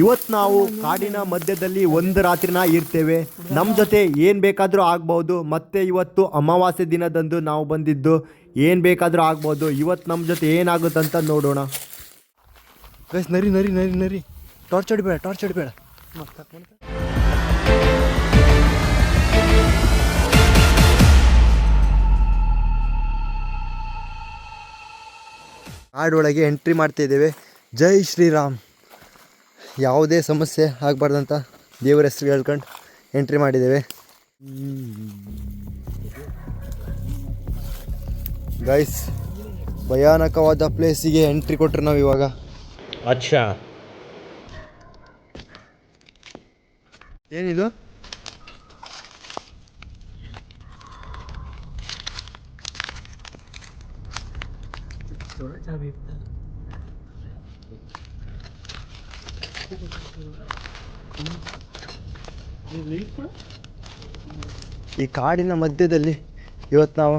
ಇವತ್ತು ನಾವು ಕಾಡಿನ ಮಧ್ಯದಲ್ಲಿ ಒಂದು ರಾತ್ರಿನ ಇರ್ತೇವೆ. ನಮ್ಮ ಜೊತೆ ಏನು ಬೇಕಾದರೂ ಆಗ್ಬೋದು. ಮತ್ತೆ ಇವತ್ತು ಅಮಾವಾಸ್ಯೆ ದಿನದಂದು ನಾವು ಬಂದಿದ್ದು ಏನು ಬೇಕಾದರೂ ಆಗ್ಬೋದು. ಇವತ್ತು ನಮ್ಮ ಜೊತೆ ಏನಾಗುತ್ತಂತ ನೋಡೋಣ. ಗೈಸ್ ನರಿ ನರಿ ನರಿ ನರಿ. ಟಾರ್ಚ್ ಅಡಿಬೇಡ ಟಾರ್ಚ್ ಅಡಿಬೇಡ. ಕಾಡೊಳಗೆ ಎಂಟ್ರಿ ಮಾಡ್ತಾ ಇದ್ದೇವೆ. ಜೈ ಶ್ರೀರಾಮ್. ಯಾವುದೇ ಸಮಸ್ಯೆ ಆಗಬಾರ್ದಂತ ದೇವರ ಹೆಸರು ಹೇಳ್ಕೊಂಡು ಎಂಟ್ರಿ ಮಾಡಿದ್ದೇವೆ. ಗೈಸ್ ಭಯಾನಕವಾದ ಪ್ಲೇಸಿಗೆ ಎಂಟ್ರಿ ಕೊಟ್ಟರು ನಾವು ಇವಾಗ. ಅಚ್ಚಾ. ಏನಿದು? ಈ ಕಾಡಿನ ಮಧ್ಯದಲ್ಲಿ ಇವತ್ತು ನಾವು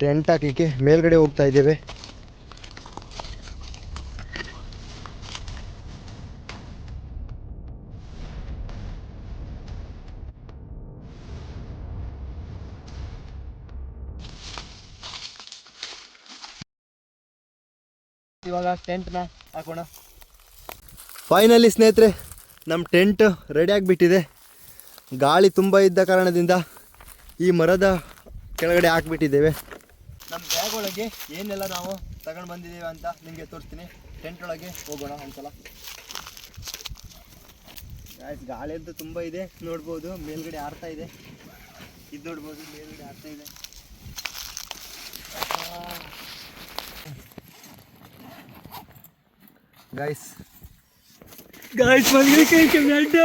ಟೆಂಟ್ ಹಾಕಲಿಕ್ಕೆ ಮೇಲ್ಗಡೆ ಹೋಗ್ತಾ ಇದ್ದೇವೆ. ಇವಾಗ ಟೆಂಟ್ನ ಹಾಕೋಣ. ಫೈನಲಿ ಸ್ನೇಹಿತರೆ ನಮ್ಮ ಟೆಂಟ್ ರೆಡಿ ಆಗಿಬಿಟ್ಟಿದೆ. ಗಾಳಿ ತುಂಬ ಇದ್ದ ಕಾರಣದಿಂದ ಈ ಮರದ ಕೆಳಗಡೆ ಹಾಕ್ಬಿಟ್ಟಿದ್ದೇವೆ. ನಮ್ಮ ಬ್ಯಾಗ್ ಒಳಗೆ ಏನೆಲ್ಲ ನಾವು ತಗೊಂಡು ಬಂದಿದ್ದೇವೆ ಅಂತ ನಿಮಗೆ ತೋರಿಸ್ತೀನಿ. ಟೆಂಟ್ ಒಳಗೆ ಹೋಗೋಣ ಒಂದ್ಸಲ. ಗಾಳಿ ಅಂತ ತುಂಬ ಇದೆ. ನೋಡ್ಬೋದು, ಮೇಲ್ಗಡೆ ಆರ್ತಾ ಇದೆ. ಇದು ನೋಡ್ಬೋದು, ಮೇಲ್ಗಡೆ ಆರ್ತಾ ಇದೆ. ಗೈಸ್ ಗಾಯ್ಸ್ ಬಂದ್ರಿ ಕೈ ಕೆಮ್ಮೆಂಟು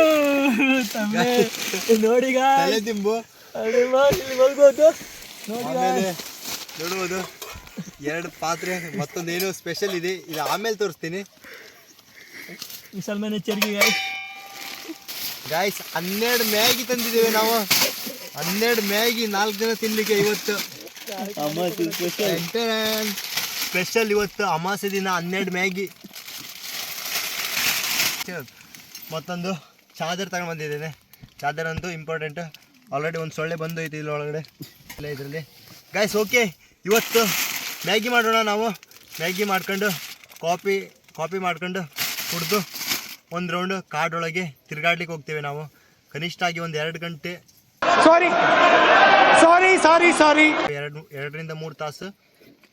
ನೋಡಿ ತಲೆ ದಿಂಬು. ಇಲ್ಲಿ ಮಲ್ಗೋದು ನೋಡಿ ನೋಡ್ಬೋದು. ಎರಡು ಪಾತ್ರೆ ಮತ್ತೊಂದು ಏನು ಸ್ಪೆಷಲ್ ಇದೆ. ಇದು ಆಮೇಲೆ ತೋರಿಸ್ತೀನಿ. ಮುಸಲ್ಮಾನ್ ಎಚ್ಚರಿಕೆ ಗಾಯ್ಸ್ ಗಾಯ್ಸ್ ಹನ್ನೆರಡು ಮ್ಯಾಗಿ ತಂದಿದ್ದೇವೆ ನಾವು. ಹನ್ನೆರಡು ಮ್ಯಾಗಿ ನಾಲ್ಕು ಜನ ತಿನ್ಲಿಕ್ಕೆ ಇವತ್ತು. ಸ್ಪೆಷಲ್ ಇವತ್ತು ಅಮಾಸೆ ದಿನ ಹನ್ನೆರಡು ಮ್ಯಾಗಿ. ಮತ್ತೊಂದು ಚಾದರ್ ತಗೊಂಡು ಬಂದಿದ್ದೇನೆ. ಚಾದರ್ ಅಂತೂ ಇಂಪಾರ್ಟೆಂಟ್ ಆಲ್ರೆಡಿ ಒಂದು ಸೊಳ್ಳೆ ಬಂದೋಯ್ತು ಇಲ್ಲಿ ಒಳಗಡೆ. ಇಲ್ಲ ಇದರಲ್ಲಿ. ಗಾಯ್ಸ್ ಓಕೆ ಇವತ್ತು ಮ್ಯಾಗಿ ಮಾಡೋಣ ನಾವು. ಮ್ಯಾಗಿ ಮಾಡ್ಕೊಂಡು ಕಾಫಿ ಕಾಫಿ ಮಾಡ್ಕೊಂಡು ಕುಡಿದು ಒಂದು ರೌಂಡ್ ಕಾಡೊಳಗೆ ತಿರುಗಾಡ್ಲಿಕ್ಕೆ ಹೋಗ್ತೇವೆ ನಾವು. ಕನಿಷ್ಠ ಆಗಿ ಒಂದು ಎರಡು ಗಂಟೆ. ಸಾರಿ ಸಾರಿ ಸಾರಿ ಸಾರಿ ಎರಡು ಎರಡರಿಂದ ಮೂರು ತಾಸು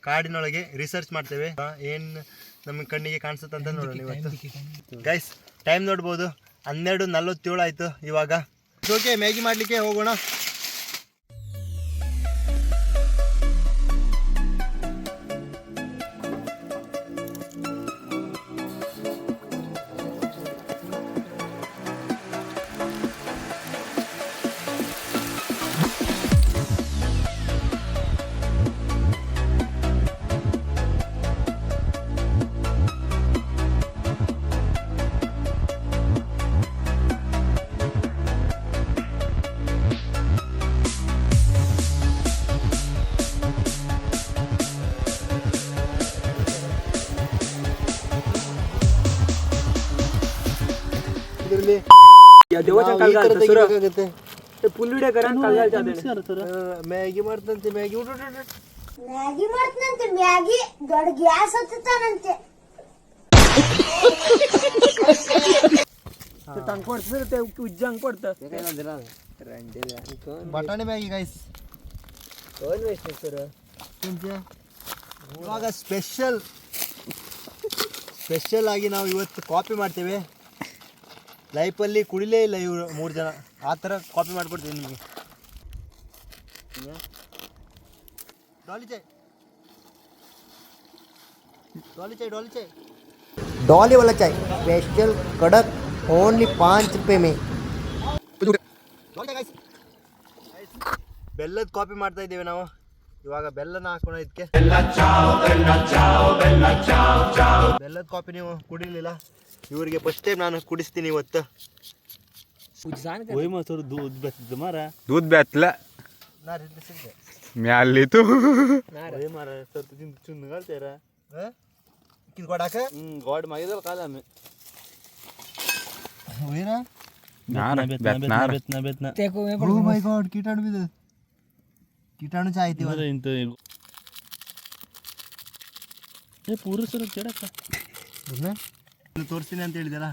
ಕಾಡಿನೊಳಗೆ ರಿಸರ್ಚ್ ಮಾಡ್ತೇವೆ. ಏನು ನಮ್ಮ ಕಣ್ಣಿಗೆ ಕಾಣಿಸುತ್ತೆ ಅಂತ ನೋಡೋಣ ಇವತ್ತು ಗೈಸ್ ಟೈಮ್ ನೋಡ್ಬೋದು. ಹನ್ನೆರಡು ನಲ್ವತ್ತೇಳು ಆಯಿತು ಇವಾಗ. ಓಕೆ ಮ್ಯಾಗಿ ಮಾಡಲಿಕ್ಕೆ ಹೋಗೋಣ. ಇದರಲ್ಲಿ ಫುಲ್ ವಿಡಿಯೋ ಕರ ಮ್ಯಾಗಿ ಮಾಡ್ತಂತೆ ಮ್ಯಾಗಿ ಉಡ್ ಉಡ್ ಉಡ್ ಉಡ್. ಮ್ಯಾಗಿ ಮಾಡ್ತಂತೆ ಮ್ಯಾಗಿ ದೊಡ್ಡ ಗ್ಯಾಸ್ ಹತ್ತುತ್ತಾನಂತೆ ತಂಗ್ ಕೊಡ್ತಿರುತ್ತೆ ಉಜ್ಜಂಗ್ ಕೊಡ್ತ ಬಟಾಣಿ ಮ್ಯಾಗಿ ಗೈಸ್ ಇವಾಗ ಸ್ಪೆಷಲ್ ಸ್ಪೆಷಲ್ ಆಗಿ ನಾವು ಇವತ್ತು ಕಾಪಿ ಮಾಡ್ತೇವೆ ಲೈಫಲ್ಲಿ ಕುಡಿಲೇ ಇಲ್ಲ ಇವರು ಮೂರು ಜನ ಆ ಥರ ಕಾಪಿ ಮಾಡಿಕೊಡ್ತೀವಿ ನಿಮಗೆ ಡಾಲಿ ಚಾಯ್ डॉली चाय डॉली चाय डॉली वाला चाय स्पेशल कड़क ओनली पाँच रुपये में ಬೆಲ್ಲದ ಕಾಪಿ ಮಾಡ್ತಾ ಇದ್ದೇವೆ ನಾವು ಇವಾಗ ಬೆಲ್ಲನ ಹಾಕೋಣ ಇದಕ್ಕೆ ಬೆಲ್ಲದ ಕಾಪಿ ನೀವು ಕುಡಿಲಿಲ್ಲ ಇವರಿಗೆ ಫಸ್ಟ್ ಟೈಮ್ ನಾನು ಕುಡಿಸ್ತೀನಿ ಇವತ್ತು. ದೂದ್ ಬೆತ್ತದ ಮಾರಾ? ದೂದ್ ಬೆತ್ತಲ ಮ್ಯಾಲಿತು ವೈ ಮಾರ ಸರ್ ತಿನ್ ಚುನ್ಗಾಳ್ತೀರ ಗೋಡ್ ಮಗಿದಲ್ ಕಾಲ ಅಮ್ಮೆ ವೈರ? ಕೀಟಾಣು ಕೀಟಾಣು ಚಾಯ್ತಿ ಇಂತ ಏ ಪೂರ ಕೆಡಕ ತೋರಿಸ್ತೀನಿ ಅಂತ ಹೇಳಿದೆಲ್ಲ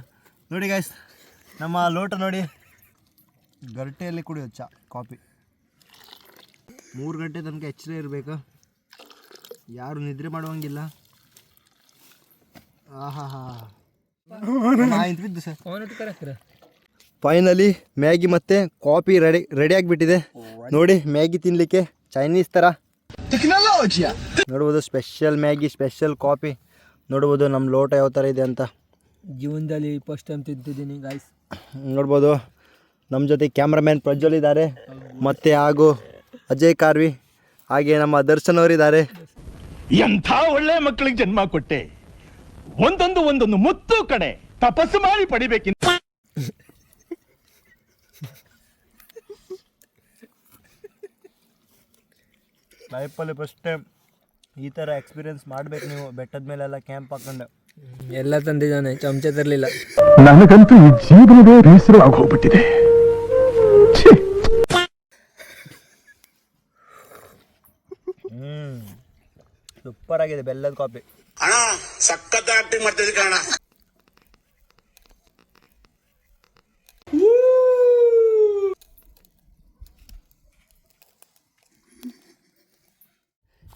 ನೋಡಿ ಗಾಯ್ಸ್ ನಮ್ಮ ಲೋಟ ನೋಡಿ. ಗರಟೆಯಲ್ಲಿ ಕುಡಿಯೋದು ಚಾ, ಕಾಫಿ. ಮೂರು ಗಂಟೆ ತನಕ ಎಚ್ಚರ ಇರಬೇಕು. ಯಾರು ನಿದ್ರೆ ಮಾಡುವಂಗಿಲ್ಲ. ಆಹಾ ಹಾ ಫೈನಲಿ ಮ್ಯಾಗಿ ಮತ್ತೆ ಕಾಫಿ ರೆಡಿ ರೆಡಿ ಆಗಿಬಿಟ್ಟಿದೆ. ನೋಡಿ, ಮ್ಯಾಗಿ ತಿನ್ಲಿಕ್ಕೆ ಚೈನೀಸ್ ಥರ ನೋಡ್ಬೋದು ಸ್ಪೆಷಲ್ ಮ್ಯಾಗಿ ಸ್ಪೆಷಲ್ ಕಾಫಿ. ನೋಡ್ಬೋದು ನಮ್ಮ ಲೋಟ ಯಾವ ಥರ ಇದೆ ಅಂತ. ಜೀವನದಲ್ಲಿ ಫಸ್ಟ್ ಟೈಮ್ ತಿಂತಿದ್ದೀನಿ ಗಾಯ್ಸ್ ನೋಡ್ಬೋದು. ನಮ್ಮ ಜೊತೆ ಕ್ಯಾಮ್ರಾಮ್ಯಾನ್ ಪ್ರಜ್ವಲ್ ಇದ್ದಾರೆ. ಮತ್ತು ಹಾಗೂ ಅಜಯ್ ಕಾರ್ವಿ ಹಾಗೆ ನಮ್ಮ ದರ್ಶನ್ ಅವರಿದ್ದಾರೆ ಎಂಥ ಒಳ್ಳೆ ಮಕ್ಕಳಿಗೆ ಜನ್ಮ ಕೊಟ್ಟೆ. ಒಂದೊಂದು ಒಂದೊಂದು ಮುತ್ತು ಕಡೆ ತಪಸ್ಸು ಮಾಡಿ ಪಡಿಬೇಕಿಂತ ಲೈಫಲ್ಲಿ ಫಸ್ಟ್ ಟೈಮ್ ಈ ಥರ ಎಕ್ಸ್ಪೀರಿಯನ್ಸ್ ಮಾಡ್ಬೇಕು ನೀವು. ಬೆಟ್ಟದ ಮೇಲೆಲ್ಲ ಕ್ಯಾಂಪ್ ಹಾಕೊಂಡು. ಎಲ್ಲ ತಂದಿದ್ದಾನೆ ಚಮಚ ತರಲಿಲ್ಲ. ನನಗಂತೂ ಈ ಜೀವನವೇ ಬೇಸರವಾಗಿ ಹೋಗ್ಬಿಟ್ಟಿದೆ. ಸೂಪರ್ ಆಗಿದೆ ಬೆಲ್ಲದ ಕಾಫಿ ಅಣ್ಣ ಸಖತ್ ಆಕ್ಟಿಂಗ್ ಮಾಡ್ತಿದ್ದೆ ಕಣ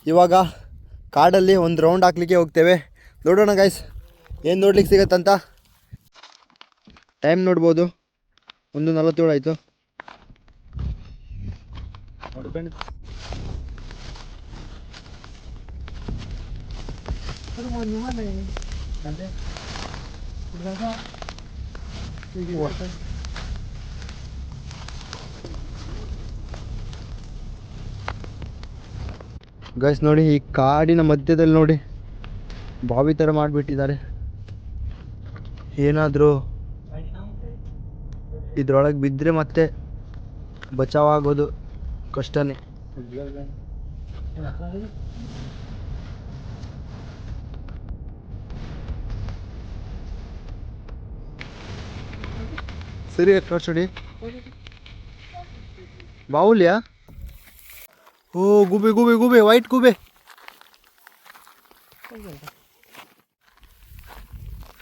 ಇವಾಗ ಕಾಡಲ್ಲಿ ಒಂದು ರೌಂಡ್ ಹಾಕ್ಲಿಕ್ಕೆ ಹೋಗ್ತೇವೆ. ನೋಡೋಣ ಗೈಸ್ ಏನು ನೋಡ್ಲಿಕ್ಕೆ ಸಿಗತ್ತಂತ? ಟೈಮ್ ನೋಡ್ಬೋದು. ಒಂದು ನಲವತ್ತೇಳು ಆಯಿತು. ಗೈಸ್ ನೋಡಿ ಈ ಕಾಡಿನ ಮಧ್ಯದಲ್ಲಿ ನೋಡಿ ಬಾವಿ ಥರ ಮಾಡಿಬಿಟ್ಟಿದ್ದಾರೆ. ಏನಾದರೂ ಇದ್ರೊಳಗೆ ಬಿದ್ದರೆ ಮತ್ತೆ ಬಚಾವಾಗೋದು ಕಷ್ಟನೇ. ಸರಿ ತೋರ್ಸೋಡಿ ಬಾವುಲ್ಯಾ ಓ ಗುಬೆ ಗುಬೆ ಗುಬೆ ವೈಟ್ ಗುಬೆ.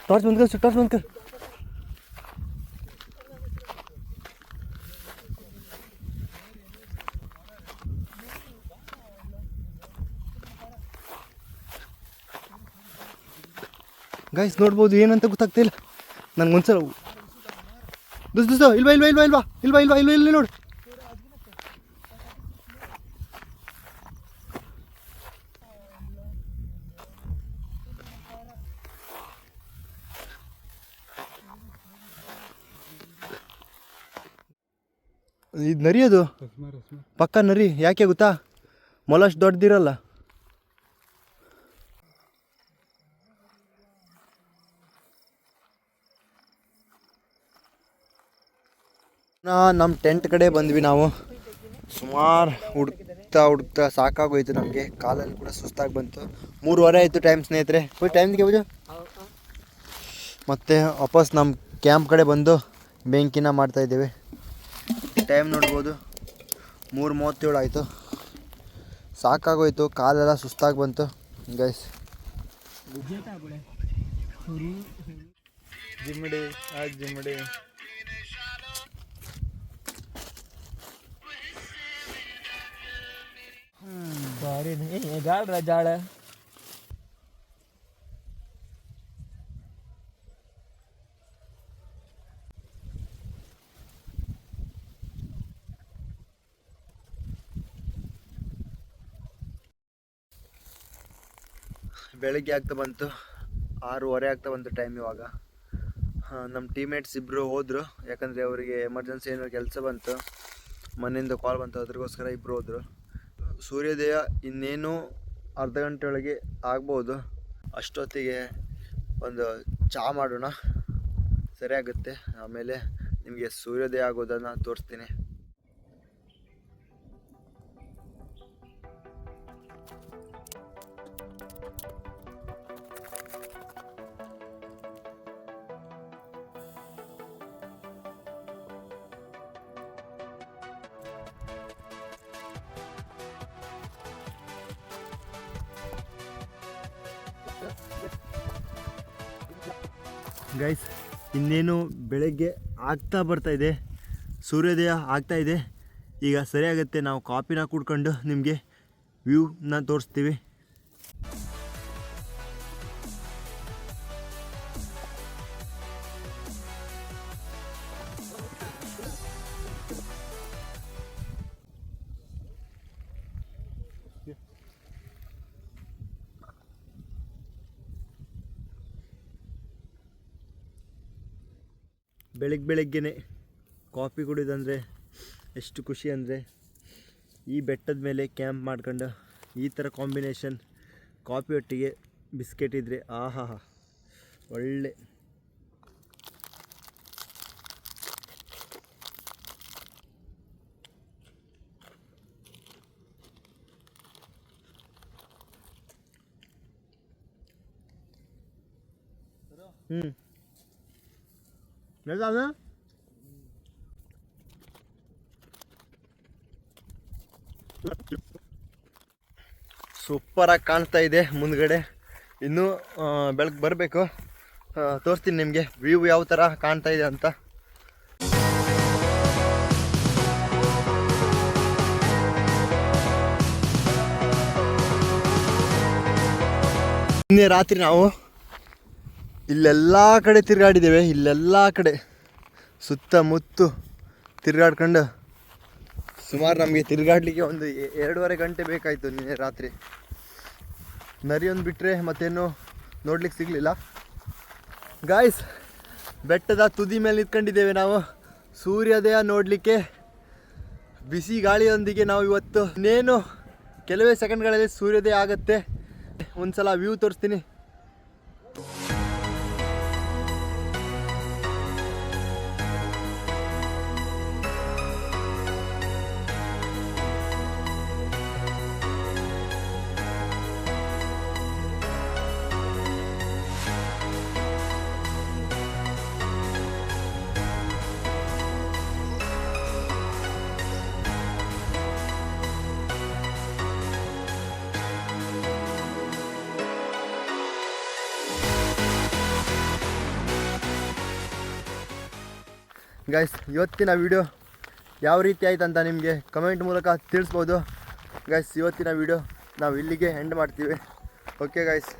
टॉर्च बंद कर टॉर्च बंद कर ಗೈಸ್ ನೋಡ್ಬೋದು ಏನಂತ ಗೊತ್ತಾಗ್ತಿಲ್ಲ ನನಗೊಂದ್ಸಲ ದುಸ್ ದುಸ್ ಇಲ್ವಾ ಇಲ್ವಾ ಇಲ್ವಾ ಇಲ್ವಾ ಇಲ್ವಾ ಇಲ್ವಾ ಇಲ್ವಾ ಇಲ್ಲಿ ನೋಡು ಇದು ನರಿ ಅದು ಪಕ್ಕ ನರಿ, ಯಾಕೆ ಗೊತ್ತಾ? ಮೊಲಷ್ಟು ದೊಡ್ಡದಿರಲ್ಲ ನಮ್ಮ ಟೆಂಟ್ ಕಡೆ ಬಂದ್ವಿ ನಾವು. ಸುಮಾರು ಹುಡುಕ್ತಾ ಹುಡುಕ್ತಾ ಸಾಕಾಗೋಯ್ತು ನಮಗೆ. ಕಾಲಲ್ಲಿ ಕೂಡ ಸುಸ್ತಾಗಿ ಬಂತು. ಮೂರುವರೆ ಆಯಿತು ಟೈಮ್ ಸ್ನೇಹಿತರೆ. ಹೋಯ್ ಟೈಮ್ಗೆ ಪೂಜಾ ಮತ್ತೆ ವಾಪಸ್ ನಮ್ಮ ಕ್ಯಾಂಪ್ ಕಡೆ ಬಂದು ಬೆಂಕಿನ ಮಾಡ್ತಾ ಇದ್ದೇವೆ. ಟೈಮ್ ನೋಡ್ಬೋದು. ಮೂರು ಮೂವತ್ತೇಳು ಆಯಿತು. ಸಾಕಾಗೋಯ್ತು ಕಾಲೆಲ್ಲ ಸುಸ್ತಾಗಿ ಬಂತು. ಗೈಸ್ ಜಿಮ್ಮಡಿ ಆ ಜಿಮ್ಮಡಿ. ಬಾರಿ. ಜಾಳ ಜಾಳ ಬೆಳಗ್ಗೆ ಆಗ್ತಾ ಬಂತು, ಆರೂವರೆ ಆಗ್ತಾ ಬಂತು ಟೈಮ್ ಇವಾಗ. ನಮ್ಮ ಟೀಮೇಟ್ಸ್ ಇಬ್ಬರು ಹೋದರು, ಯಾಕಂದರೆ ಅವರಿಗೆ ಎಮರ್ಜೆನ್ಸಿ ಏನೋ ಕೆಲಸ ಬಂತು, ಮನೆಯಿಂದ ಕಾಲ್ ಬಂತು ಅದಕ್ಕೋಸ್ಕರ ಇಬ್ಬರು ಹೋದರು. ಸೂರ್ಯೋದಯ ಇನ್ನೇನು ಅರ್ಧ ಗಂಟೆ ಒಳಗೆ ಆಗ್ಬೋದು. ಅಷ್ಟೊತ್ತಿಗೆ ಒಂದು ಚಹಾ ಮಾಡೋಣ. ಸರಿಯಾಗುತ್ತೆ ಆಮೇಲೆ ನಿಮಗೆ ಸೂರ್ಯೋದಯ ಆಗೋದನ್ನು ತೋರಿಸ್ತೀನಿ. ಗೈಸ್ ಇನ್ನೇನು ಬೆಳಗ್ಗೆ ಆಗ್ತಾ ಬರ್ತಾ ಇದೆ. ಸೂರ್ಯೋದಯ ಆಗ್ತಾ ಇದೆ. ಈಗ ಸರಿಯಾಗುತ್ತೆ. ನಾವು ಕಾಫಿನ ಕುಡ್ಕೊಂಡು ನಿಮಗೆ ವ್ಯೂನ ತೋರಿಸ್ತೀವಿ. ಬೆಳಗ್ಗೆ ಬೆಳಗ್ಗೆನೆ ಕಾಫಿ ಕುಡಿದಂದರೆ ಎಷ್ಟು ಖುಷಿ ಅಂದರೆ ಈ ಬೆಟ್ಟದ ಮೇಲೆ ಕ್ಯಾಂಪ್ ಮಾಡ್ಕೊಂಡು ಈ ಥರ ಕಾಂಬಿನೇಷನ್ ಕಾಫಿ ಒಟ್ಟಿಗೆ ಬಿಸ್ಕೆಟ್ ಇದ್ದರೆ ಆಹಾ, ಒಳ್ಳೆ. ಹ್ಞೂ ಎಲ್ಲ ಸೂಪರಾಗಿ ಕಾಣ್ತಾ ಇದೆ ಮುಂದ್ಗಡೆ. ಇನ್ನೂ ಬೆಳಗ್ಗೆ ಬರಬೇಕು. ತೋರಿಸ್ತೀನಿ ನಿಮಗೆ ವ್ಯೂ ಯಾವ ಥರ ಕಾಣ್ತಾ ಇದೆ ಅಂತ. ನಿನ್ನೆ ರಾತ್ರಿ ನಾವು ಇಲ್ಲೆಲ್ಲ ಕಡೆ ತಿರುಗಾಡಿದ್ದೇವೆ, ಇಲ್ಲೆಲ್ಲ ಕಡೆ. ಸುತ್ತಮುತ್ತು ತಿರುಗಾಡ್ಕೊಂಡು ಸುಮಾರು ನಮಗೆ ತಿರುಗಾಡಲಿಕ್ಕೆ ಒಂದು ಎರಡೂವರೆ ಗಂಟೆ ಬೇಕಾಯಿತು ನಿನ್ನೆ ರಾತ್ರಿ. ನರಿ ಒಂದು ಬಿಟ್ಟರೆ ಮತ್ತೇನು ನೋಡ್ಲಿಕ್ಕೆ ಸಿಗಲಿಲ್ಲ. ಗಾಯ್ಸ್ ಬೆಟ್ಟದ ತುದಿ ಮೇಲೆ ನಿಂತ್ಕೊಂಡಿದ್ದೇವೆ ನಾವು. ಸೂರ್ಯೋದಯ ನೋಡಲಿಕ್ಕೆ ಬಿಸಿ ಗಾಳಿಯೊಂದಿಗೆ ನಾವು ಇವತ್ತು ಇನ್ನೇನು ಕೆಲವೇ ಸೆಕೆಂಡ್ಗಳಲ್ಲಿ ಸೂರ್ಯೋದಯ ಆಗುತ್ತೆ. ಒಂದು ಸಲ ವ್ಯೂ ತೋರಿಸ್ತೀನಿ. ಗೈಸ್ ಇವತ್ತಿನ ವಿಡಿಯೋ ಯಾವ ರೀತಿ ಆಯ್ತು ಅಂತ ನಿಮಗೆ ಕಮೆಂಟ್ ಮೂಲಕ ತಿಳಿಸ್ಬೋದು. ಗೈಸ್ ಇವತ್ತಿನ ವಿಡಿಯೋ ನಾವು ಇಲ್ಲಿಗೆ ಎಂಡ್ ಮಾಡ್ತೀವಿ. Okay guys